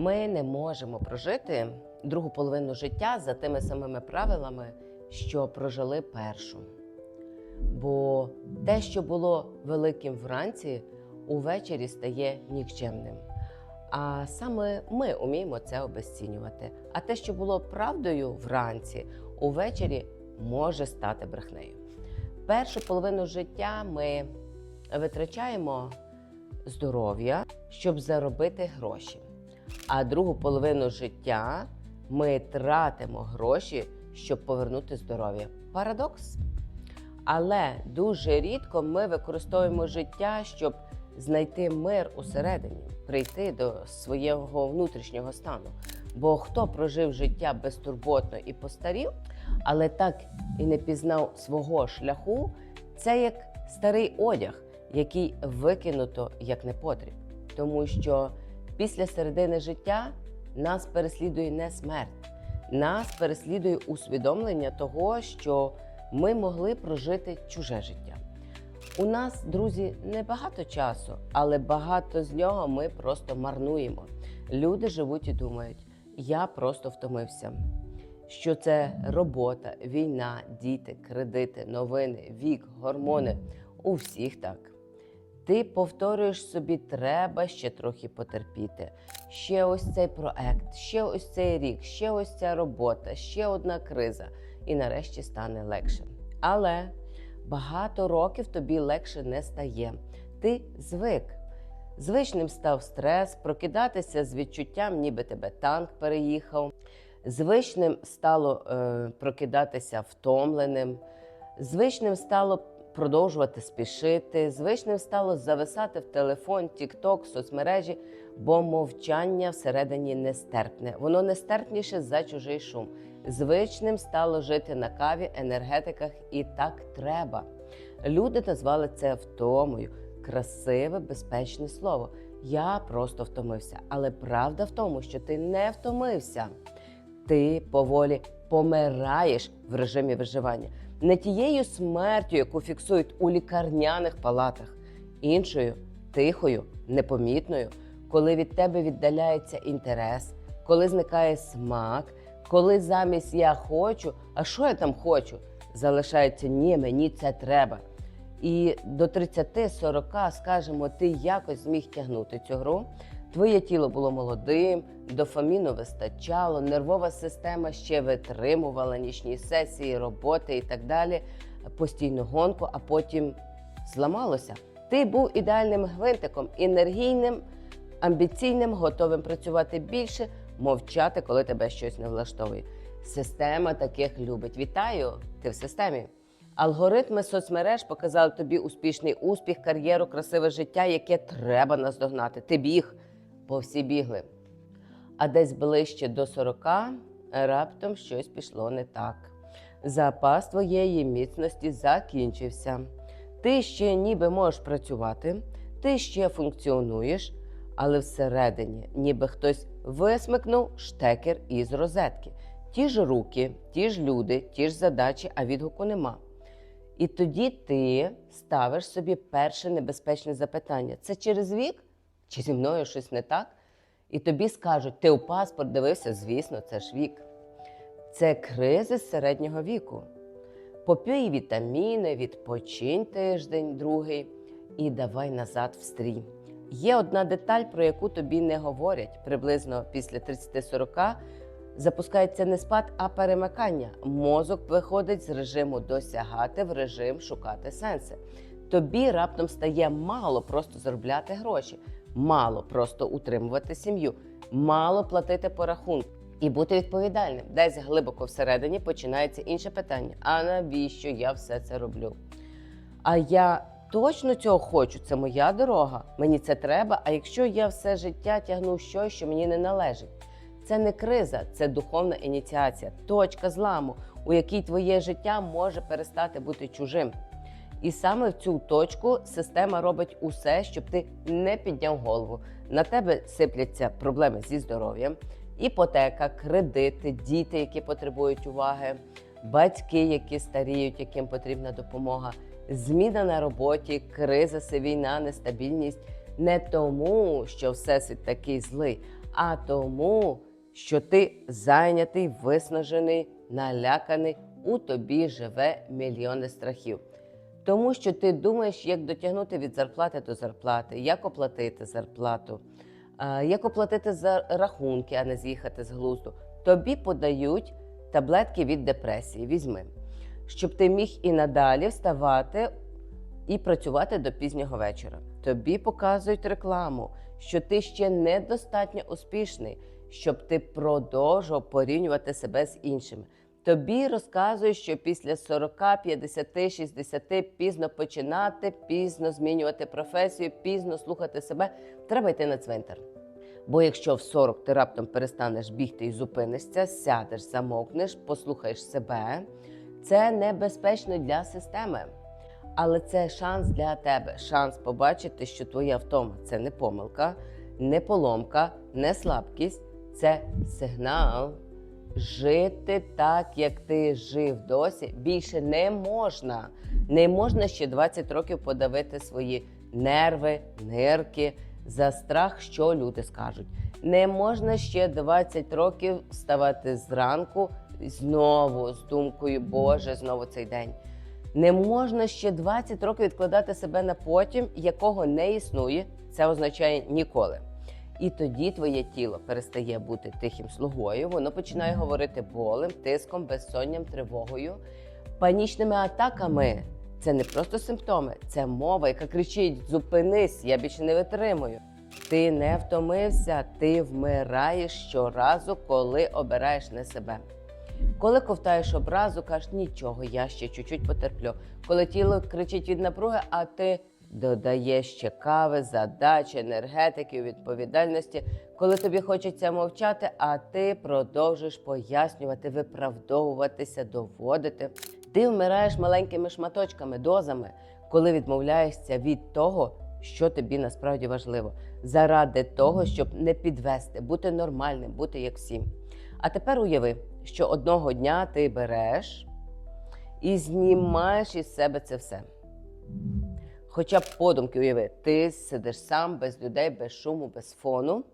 Ми не можемо прожити другу половину життя за тими самими правилами, що прожили першу. Бо те, що було великим вранці, увечері стає нікчемним. А саме ми вміємо це обезцінювати. А те, що було правдою вранці, увечері може стати брехнею. Першу половину життя ми витрачаємо здоров'я, щоб заробити гроші. А другу половину життя ми тратимо гроші, щоб повернути здоров'я. Парадокс. Але дуже рідко ми використовуємо життя, щоб знайти мир усередині, прийти до свого внутрішнього стану. Бо хто прожив життя безтурботно і постарів, але так і не пізнав свого шляху, це як старий одяг, який викинуто як непотріб. Тому що після середини життя нас переслідує не смерть, нас переслідує усвідомлення того, що ми могли прожити чуже життя. У нас, друзі, небагато часу, але багато з нього ми просто марнуємо. Люди живуть і думають, я просто втомився. Що це робота, війна, діти, кредити, новини, вік, гормони у всіх так. Ти повторюєш собі, треба ще трохи потерпіти. Ще ось цей проект, ще ось цей рік, ще ось ця робота, ще одна криза, і нарешті стане легше. Але багато років тобі легше не стає. Ти звик. Звичним став стрес, прокидатися з відчуттям, ніби тебе танк переїхав. Звичним стало е, прокидатися втомленим. Звичним стало продовжувати спішити. Звичним стало зависати в телефон, тікток, соцмережі, бо мовчання всередині нестерпне. Воно нестерпніше за чужий шум. Звичним стало жити на каві, енергетиках, і так треба. Люди назвали це втомою. Красиве, безпечне слово. Я просто втомився. Але правда в тому, що ти не втомився. Ти поволі помираєш в режимі виживання. Не тією смертю, яку фіксують у лікарняних палатах, іншою тихою, непомітною, коли від тебе віддаляється інтерес, коли зникає смак, коли замість я хочу, а що я там хочу, залишається ні, мені це треба. І до 30-40, скажімо, ти якось зміг тягнути цю гру. Твоє тіло було молодим, дофаміну вистачало, нервова система ще витримувала нічні сесії, роботи і так далі, постійну гонку, а потім зламалося. Ти був ідеальним гвинтиком, енергійним, амбіційним, готовим працювати більше, мовчати, коли тебе щось не влаштовує. Система таких любить. Вітаю! Ти в системі. Алгоритми соцмереж показали тобі успішний успіх, кар'єру, красиве життя, яке треба наздогнати. Ти біг, бо всі бігли. А десь ближче до 40 раптом щось пішло не так. Запас твоєї міцності закінчився. Ти ще ніби можеш працювати, ти ще функціонуєш, але всередині, ніби хтось висмикнув штекер із розетки. Ті ж руки, ті ж люди, ті ж задачі, а відгуку нема. І тоді ти ставиш собі перше небезпечне запитання: це через вік? Чи зі мною щось не так? І тобі скажуть, ти у паспорт дивився, звісно, це ж вік. Це кризис середнього віку. Попій вітаміни, відпочинь тиждень, другий і давай назад в стрій. Є одна деталь, про яку тобі не говорять. Приблизно після 30-40 запускається не спад, а перемикання. Мозок виходить з режиму досягати в режим шукати сенси. Тобі раптом стає мало просто заробляти гроші, мало просто утримувати сім'ю, мало платити по і бути відповідальним. Десь глибоко всередині починається інше питання: а навіщо я все це роблю? А я точно цього хочу, це моя дорога, мені це треба. А якщо я все життя тягну щось, що мені не належить, це не криза, це духовна ініціація, точка зламу, у якій твоє життя може перестати бути чужим. І саме в цю точку система робить усе, щоб ти не підняв голову. На тебе сипляться проблеми зі здоров'ям, іпотека, кредити, діти, які потребують уваги, батьки, які старіють, яким потрібна допомога, зміна на роботі, кризиси, війна, нестабільність. Не тому, що всесвіт такий злий, а тому, що ти зайнятий, виснажений, наляканий, у тобі живе мільйони страхів. Тому що ти думаєш, як дотягнути від зарплати до зарплати, як оплатити зарплату, як оплатити за рахунки, а не з'їхати з глузду. Тобі подають таблетки від депресії. Візьми, щоб ти міг і надалі вставати і працювати до пізнього вечора. Тобі показують рекламу, що ти ще недостатньо успішний, щоб ти продовжував порівнювати себе з іншими. Тобі розказують, що після 40, 50, 60 пізно починати, пізно змінювати професію, пізно слухати себе. Треба йти на цвинтар. Бо якщо в 40 ти раптом перестанеш бігти і зупинишся, сядеш, замовкнеш, послухаєш себе, це небезпечно для системи. Але це шанс для тебе, шанс побачити, що твоя втома це не помилка, не поломка, не слабкість, це сигнал. Жити так, як ти жив досі, більше не можна. Не можна ще 20 років подавити свої нерви, нирки за страх, що люди скажуть. Не можна ще 20 років вставати зранку знову з думкою, Боже, знову цей день. Не можна ще 20 років відкладати себе на потім, якого не існує. Це означає ніколи. І тоді твоє тіло перестає бути тихим слугою, воно починає говорити болем, тиском, безсонням, тривогою, панічними атаками. Це не просто симптоми, це мова, яка кричить: зупинись, я більше не витримую. Ти не втомився, ти вмираєш щоразу, коли обираєш не себе. Коли ковтаєш образу, кажеш, нічого, я ще чуть-чуть потерплю. Коли тіло кричить від напруги, а ти додаєш ще кави, задач, енергетики, відповідальності. Коли тобі хочеться мовчати, а ти продовжуєш пояснювати, виправдовуватися, доводити. Ти вмираєш маленькими шматочками, дозами, коли відмовляєшся від того, що тобі насправді важливо, заради того, щоб не підвести, бути нормальним, бути як всі. А тепер уяви, що одного дня ти береш і знімаєш із себе це все. Хоча б подумки уяви, ти сидиш сам без людей, без шуму, без фону,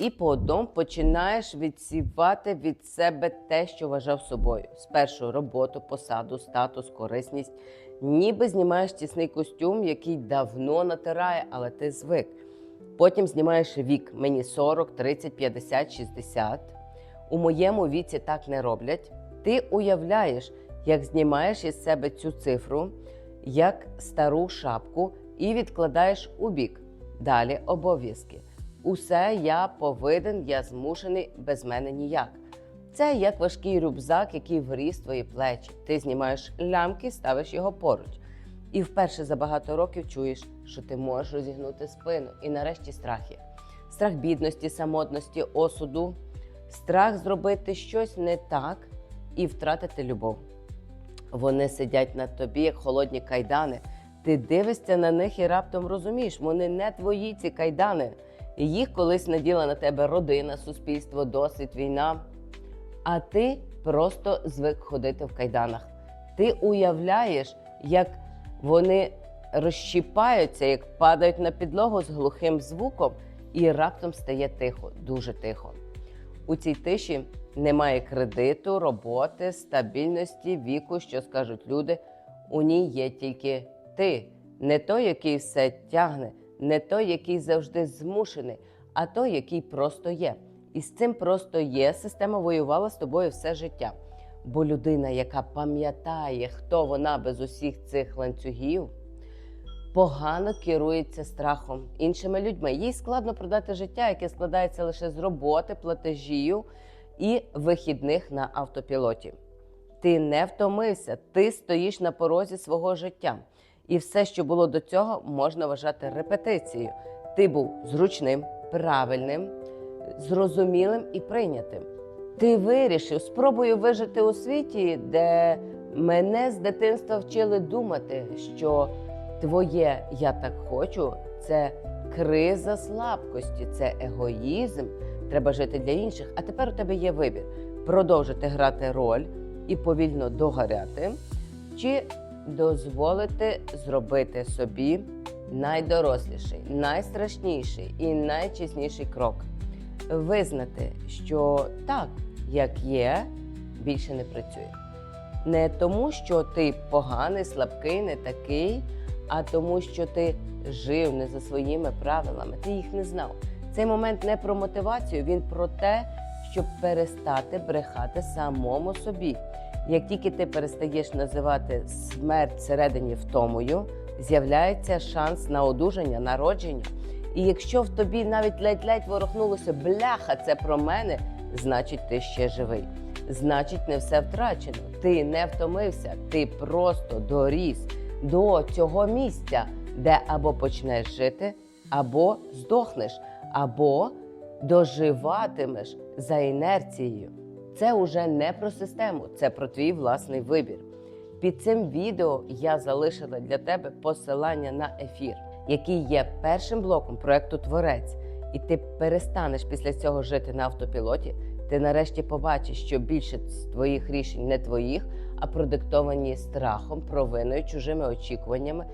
і подум починаєш відсівати від себе те, що вважав собою. Спершу роботу, посаду, статус, корисність. Ніби знімаєш тісний костюм, який давно натирає, але ти звик. Потім знімаєш вік. Мені 40, 30, 50, 60. У моєму віці так не роблять. Ти уявляєш, як знімаєш із себе цю цифру, як стару шапку, і відкладаєш у бік. Далі обов'язки. Усе я повинен, я змушений, без мене ніяк. Це як важкий рюкзак, який вріс твої плечі. Ти знімаєш лямки, ставиш його поруч. І вперше за багато років чуєш, що ти можеш розігнути спину. І нарешті страх є. Страх бідності, самотності, осуду, страх зробити щось не так і втратити любов. Вони сидять над тобі, як холодні кайдани. Ти дивишся на них і раптом розумієш, вони не твої ці кайдани. Їх колись наділа на тебе родина, суспільство, досвід, війна. А ти просто звик ходити в кайданах. Ти уявляєш, як вони розщіпаються, як падають на підлогу з глухим звуком, і раптом стає тихо, дуже тихо. У цій тиші немає кредиту, роботи, стабільності, віку, що скажуть люди. У ній є тільки ти, не той, який все тягне, не той, який завжди змушений, а той, який просто є. І з цим просто є. Система воювала з тобою все життя. Бо людина, яка пам'ятає, хто вона без усіх цих ланцюгів, погано керується страхом іншими людьми. Їй складно продати життя, яке складається лише з роботи, платежів і вихідних на автопілоті. Ти не втомився, ти стоїш на порозі свого життя. І все, що було до цього, можна вважати репетицією. Ти був зручним, правильним, зрозумілим і прийнятим. Ти вирішив, спробую вижити у світі, де мене з дитинства вчили думати, що твоє я так хочу це криза слабкості, це егоїзм. Треба жити для інших. А тепер у тебе є вибір: продовжити грати роль і повільно догоряти, чи дозволити зробити собі найдоросліший, найстрашніший і найчесніший крок визнати, що так, як є, більше не працює. Не тому, що ти поганий, слабкий, не такий, а тому, що ти жив не за своїми правилами, ти їх не знав. Цей момент не про мотивацію, він про те, щоб перестати брехати самому собі. Як тільки ти перестаєш називати смерть всередині втомою, з'являється шанс на одужання, народження. І якщо в тобі навіть ледь-ледь ворухнулося бляха, це про мене, значить ти ще живий. Значить, не все втрачено. Ти не втомився, ти просто доріс до цього місця, де або почнеш жити, або здохнеш, або доживатимеш за інерцією. Це уже не про систему, це про твій власний вибір. Під цим відео я залишила для тебе посилання на ефір, який є першим блоком проекту Творець, і ти перестанеш після цього жити на автопілоті. Ти нарешті побачиш, що більшість твоїх рішень не твоїх, а продиктовані страхом, провиною, чужими очікуваннями.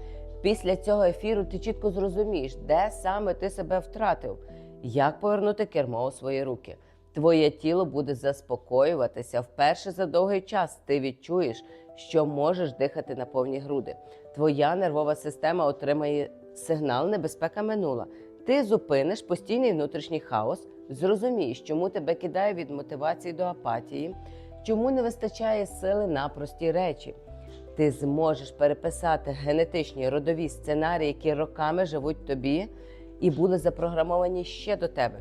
Після цього ефіру ти чітко зрозумієш, де саме ти себе втратив, як повернути кермо у свої руки. Твоє тіло буде заспокоюватися вперше за довгий час. Ти відчуєш, що можеш дихати на повні груди. Твоя нервова система отримає сигнал, небезпека минула. Ти зупиниш постійний внутрішній хаос, зрозумієш, чому тебе кидає від мотивації до апатії, чому не вистачає сили на прості речі. Ти зможеш переписати генетичні родові сценарії, які роками живуть тобі і були запрограмовані ще до тебе.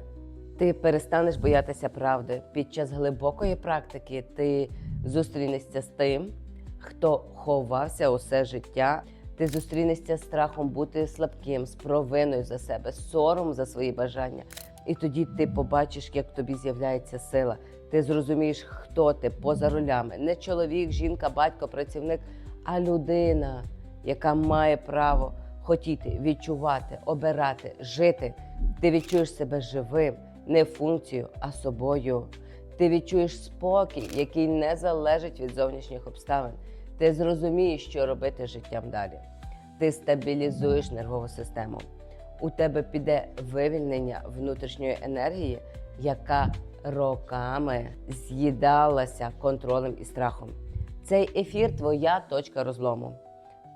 Ти перестанеш боятися правди. Під час глибокої практики ти зустрінешся з тим, хто ховався усе життя. Ти зустрінешся з страхом бути слабким, з провиною за себе, сором за свої бажання. І тоді ти побачиш, як тобі з'являється сила. Ти зрозумієш, хто ти поза ролями. Не чоловік, жінка, батько, працівник, а людина, яка має право хотіти, відчувати, обирати, жити. Ти відчуєш себе живим, не функцією, а собою. Ти відчуєш спокій, який не залежить від зовнішніх обставин. Ти зрозумієш, що робити життям далі. Ти стабілізуєш нервову систему. У тебе піде вивільнення внутрішньої енергії, яка роками з'їдалася контролем і страхом. Цей ефір твоя точка розлому.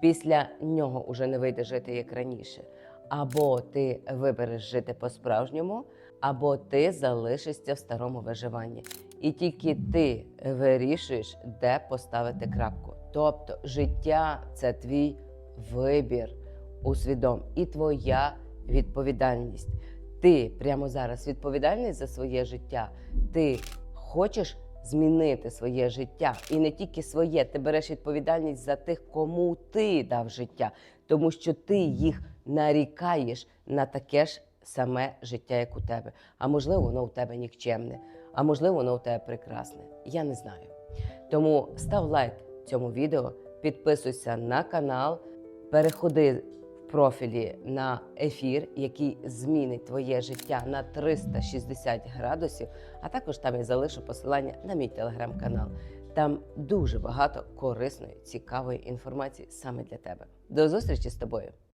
Після нього уже не вийде жити як раніше. Або ти вибереш жити по-справжньому, або ти залишишся в старому виживанні. І тільки ти вирішуєш, де поставити крапку. Тобто життя це твій вибір, усвідом, і твоя відповідальність. Ти прямо зараз відповідальний за своє життя. Ти хочеш змінити своє життя, і не тільки своє, ти береш відповідальність за тих, кому ти дав життя, тому що ти їх нарікаєш на таке ж саме життя, як у тебе. А можливо, воно у тебе нікчемне, а можливо, воно у тебе прекрасне. Я не знаю. Тому став лайк цьому відео, підписуйся на канал, переходи профілі на ефір, який змінить твоє життя на 360 градусів. А також там я залишу посилання на мій телеграм-канал. Там дуже багато корисної, цікавої інформації саме для тебе. До зустрічі з тобою!